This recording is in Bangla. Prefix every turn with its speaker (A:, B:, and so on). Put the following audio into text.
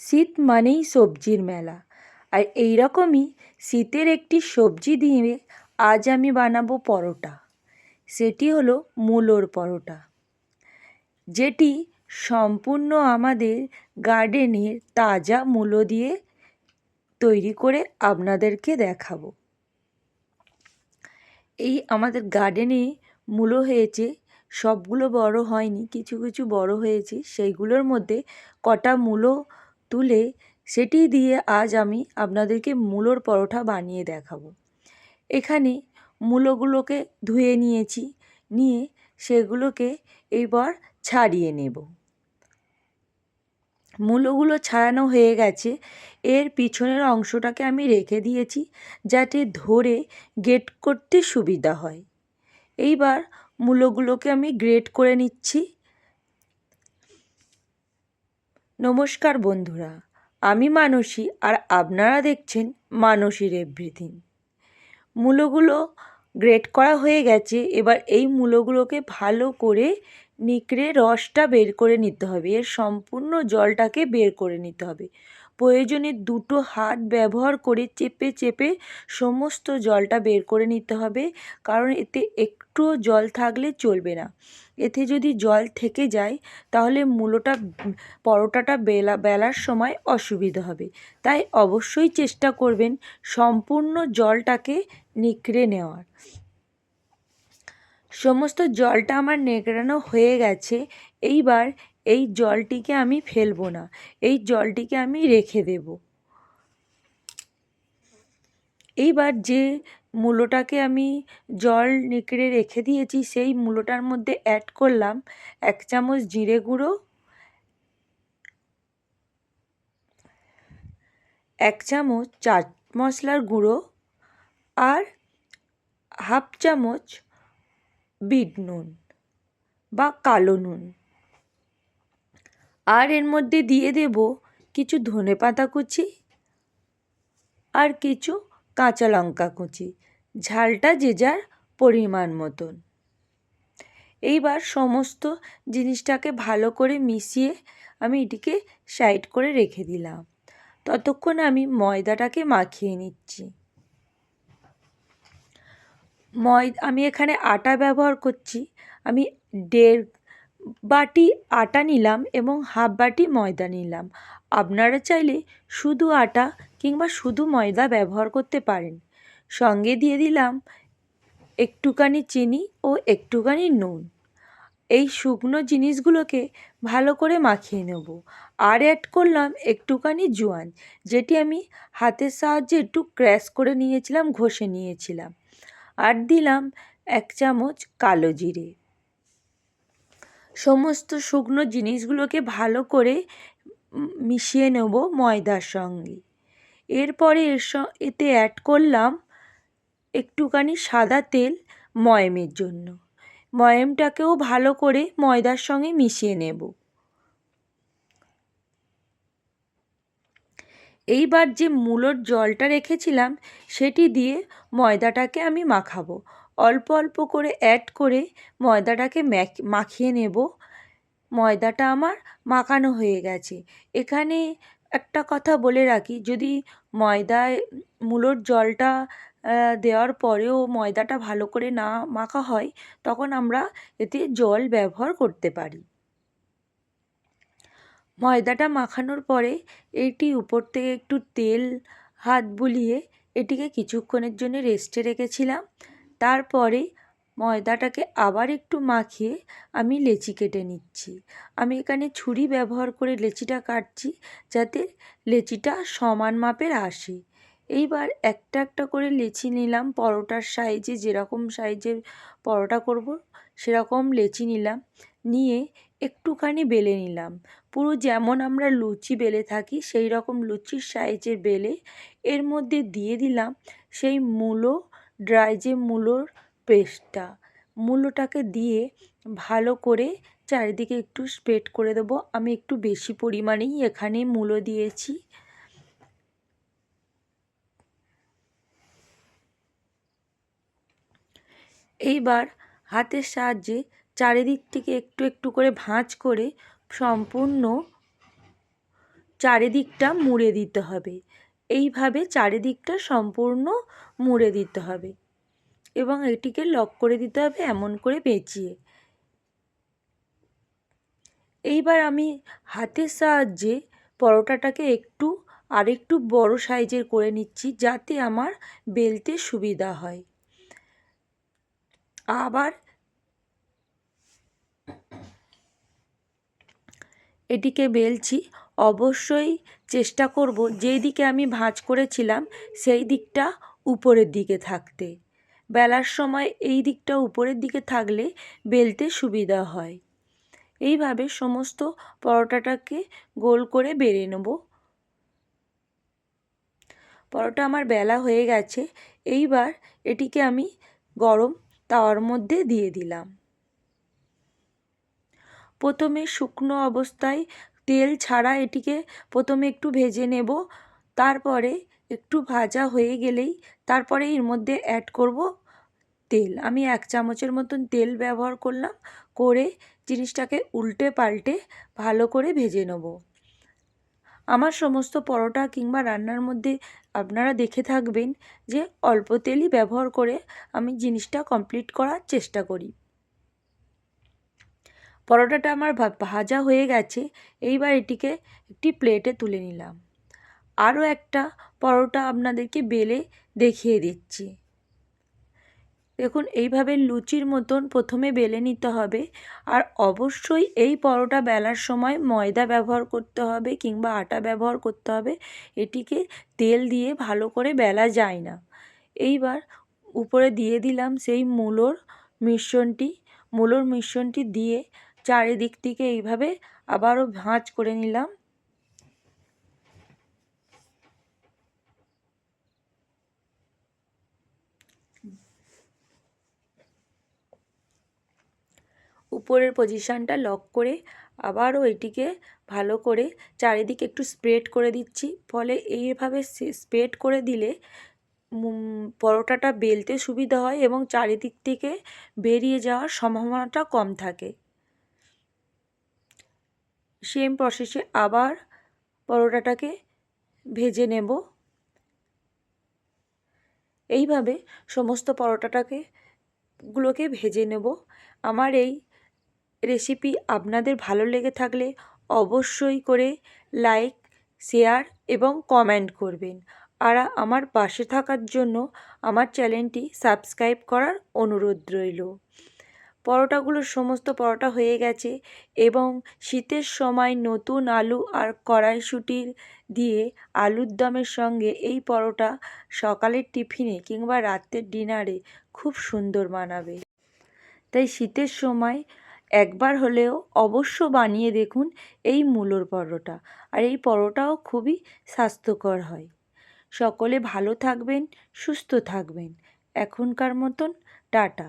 A: শীত মানেই সবজির মেলা। আর এই রকমই শীতের একটি সবজি দিয়ে আজ আমি বানাবো পরোটা। সেটি হলো মূলোর পরোটা। যেটি সম্পূর্ণ আমাদের গার্ডেনের তাজা মূলো দিয়ে তৈরি করে আপনাদেরকে দেখাবো। এই আমাদের গার্ডেনে মূলো হয়েছে, সবগুলো বড় হয়নি, কিছু কিছু বড় হয়েছে, সেইগুলোর মধ্যে কটা মূলো তুলে সেটি দিয়ে আজ আমি আপনাদেরকে মূলোর পরোটা বানিয়ে দেখাবো। এখানে মূলোগুলোকে ধুয়ে নিয়েছি, নিয়ে সেগুলোকে এবার ছাড়িয়ে নেব। মূলোগুলো ছাড়ানো হয়ে গেছে, এর পিছনের অংশটাকে আমি রেখে দিয়েছি যাতে ধরে গেট করতে সুবিধা হয়। এইবার মূলোগুলোকে আমি গ্রেট করে নিচ্ছি। নমস্কার বন্ধুরা, আমি মানসী আর আপনারা দেখছেন মানসীর এভরিথিং। মূলোগুলো গ্রেট করা হয়ে গেছে, এবার এই মূলোগুলোকে ভালো করে নিকড়ে রসটা বের করে নিতে হবে, এর সম্পূর্ণ জলটাকে বের করে নিতে হবে। প্রয়োজনে দুটো হাত ব্যবহার করে চেপে চেপে সমস্ত জলটা বের করে নিতে হবে। কারণ এতে একটুও জল থাকলে চলবে না। এতে যদি জল থেকে যায়, তাহলে মূলোটা, পরোটাটা বেলা, বেলার সময় অসুবিধা হবে। তাই অবশ্যই চেষ্টা করবেন সম্পূর্ণ জলটাকে নিকড়ে নেওয়ার। সমস্ত জলটা আমার নেকড়ানো হয়ে গেছে। এইবার এই জলটিকে আমি ফেলব না, এই জলটিকে আমি রেখে দেব। এইবার যে মূলোটাকে আমি জল নিকড়ে রেখে দিয়েছি, সেই মূলোটার মধ্যে অ্যাড করলাম এক চামচ জিরে গুঁড়ো, এক চামচ চাট মশলার গুঁড়ো আর হাফ চামচ বিট নুন বা কালো নুন। আর এর মধ্যে দিয়ে দেব কিছু ধনে পাতা কুচি আর কিছু কাঁচা লঙ্কা কুচি। ঝালটা যে যার পরিমাণ মতন। এইবার সমস্ত জিনিসটাকে ভালো করে মিশিয়ে আমি এটিকে সাইড করে রেখে দিলাম। ততক্ষণ আমি ময়দাটাকে মাখিয়ে নিচ্ছি। ময় আমি এখানে আটা ব্যবহার করছি। আমি দেড় বাটি আটা নিলাম এবং হাফ বাটি ময়দা নিলাম। আপনারা চাইলে শুধু আটা কিংবা শুধু ময়দা ব্যবহার করতে পারেন। সঙ্গে দিয়ে দিলাম একটুখানি চিনি ও একটুখানি নুন। এই শুকনো জিনিসগুলোকে ভালো করে মাখিয়ে নেব। আর অ্যাড করলাম একটুখানি জোয়ান, যেটি আমি হাতের সাহায্যে একটু ক্র্যাশ করে নিয়েছিলাম, ঘষে নিয়েছিলাম। আর দিলাম এক চামচ কালো জিরে। সমস্ত শুকনো জিনিসগুলোকে ভালো করে মিশিয়ে নেব ময়দার সঙ্গে। এরপরে এর এতে অ্যাড করলাম একটুখানি সাদা তেল ময়মের জন্য। ময়মটাকেও ভালো করে ময়দার সঙ্গে মিশিয়ে নেব। এইবার যে মূলোর জলটা রেখেছিলাম, সেটি দিয়ে ময়দাটাকে আমি মাখাবো। অল্প অল্প করে অ্যাড করে ময়দাটাকে মাখিয়ে নেব। ময়দাটা আমার মাখানো হয়ে গেছে। এখানে একটা কথা বলে রাখি, যদি ময়দায় মূলোর জলটা দেওয়ার পরেও ময়দাটা ভালো করে না মাখা হয়, তখন আমরা এতে জল ব্যবহার করতে পারি। ময়দাটা মাখানোর পরে এটি উপর থেকে একটু তেল, হাত বুলিয়ে এটিকে কিছুক্ষণের জন্য রেস্টে রেখেছিলাম। তারপরে ময়দাটাকে আবার একটু মাখিয়ে আমি লেচি কেটে নিচ্ছি। আমি এখানে ছুরি ব্যবহার করে লেচিটা কাটছি যাতে লেচিটা সমান মাপের আসে। এইবার একটা একটা করে লেচি নিলাম, পরোটার সাইজে যেরকম সাইজের পরোটা করব সেরকম লেচি নিলাম, নিয়ে একটুখানি বেলে নিলাম। পুরো যেমন আমরা লুচি বেলে থাকি সেই রকম লুচির সাইজের বেলে এর মধ্যে দিয়ে দিলাম সেই মূলো ড্রাই যে মূলোর পেস্টটা, মূলোটাকে দিয়ে ভালো করে চারিদিকে একটু স্প্রেড করে দেবো। আমি একটু বেশি পরিমাণেই এখানে মূলো দিয়েছি। এইবার হাতের সাহায্যে চারিদিক থেকে একটু একটু করে ভাঁজ করে সম্পূর্ণ চারিদিকটা মুড়ে দিতে হবে। এইভাবে চারিদিকটা সম্পূর্ণ মুড়ে দিতে হবে এবং এটিকে লক করে দিতে হবে এমন করে পেঁচিয়ে। এইবার আমি হাতের সাহায্যে পরোটাটাকে একটু আরেকটু বড় সাইজের করে নিচ্ছি যাতে আমার বেলতে সুবিধা হয়। আবার এটিকে বেলছি অবশ্যই চেষ্টা করব যেই দিকে আমি ভাঁজ করেছিলাম, সেই দিকটা উপরের দিকে থাকতে। বেলার সময় এই দিকটা উপরের দিকে থাকলে বেলতে সুবিধা হয়। এইভাবে সমস্ত পরোটাটাকে গোল করে বেড়ে নেব। পরোটা আমার বেলা হয়ে গেছে, এইবার এটিকে আমি গরম তাওয়ার মধ্যে দিয়ে দিলাম। প্রথমে শুকনো অবস্থায় তেল ছাড়া এটিকে প্রথমে একটু ভেজে নেব। তারপরে একটু ভাজা হয়ে গেলেই তারপরে এর মধ্যে অ্যাড করব তেল। আমি এক চামচের মতন তেল ব্যবহার করলাম, করে জিনিসটাকে উল্টে পাল্টে ভালো করে ভেজে নেব। আমার সমস্ত পরোটা কিংবা রান্নার মধ্যে আপনারা দেখে থাকবেন যে অল্প তেলই ব্যবহার করে আমি জিনিসটা কমপ্লিট করার চেষ্টা করি। পরোটাটা আমার ভাজা হয়ে গেছে। এইবার এটিকে একটি প্লেটে তুলে নিলাম। আরও একটা পরোটা আপনাদেরকে বেলে দেখিয়ে দিচ্ছি। দেখুন, এইভাবে লুচির মতন প্রথমে বেলে নিতে হবে। আর অবশ্যই এই পরোটা বেলার সময় ময়দা ব্যবহার করতে হবে কিংবা আটা ব্যবহার করতে হবে। এটিকে তেল দিয়ে ভালো করে বেলা যায় না। এইবার উপরে দিয়ে দিলাম সেই মূলোর মিশ্রণটি। মূলোর মিশ্রণটি দিয়ে চারিদিক থেকে এইভাবে আবারও ভাঁজ করে নিলাম। উপরের পজিশানটা লক করে আবারও এটিকে ভালো করে চারিদিকে একটু স্প্রেড করে দিচ্ছি। ফলে এইভাবে স্প্রেড করে দিলে পরোটাটা বেলতে সুবিধা হয় এবং চারিদিক থেকে বেরিয়ে যাওয়ার সম্ভাবনাটা কম থাকে। সেম প্রসেসে আবার পরোটাটাকে ভেজে নেব। এইভাবে সমস্ত পরোটাটাকে গুলোকে ভেজে নেব। আমার এই রেসিপি আপনাদের ভালো লেগে থাকলে অবশ্যই করে লাইক শেয়ার এবং কমেন্ট করবেন। আর আমার পাশে থাকার জন্য আমার চ্যানেলটি সাবস্ক্রাইব করার অনুরোধ রইল। পরোটাগুলো সমস্ত পরোটা হয়ে গেছে এবং শীতের সময় নতুন আলু আর কড়াইশুঁটির দিয়ে আলুর দমের সঙ্গে এই পরোটা সকালের টিফিনে কিংবা রাতের ডিনারে খুব সুন্দর মানাবে। তাই শীতের সময় একবার হলেও অবশ্য বানিয়ে দেখুন এই মূলোর পরোটা। আর এই পরোটাও খুবই স্বাস্থ্যকর হয়। সকলে ভালো থাকবেন, সুস্থ থাকবেন। এখনকার মতন tata.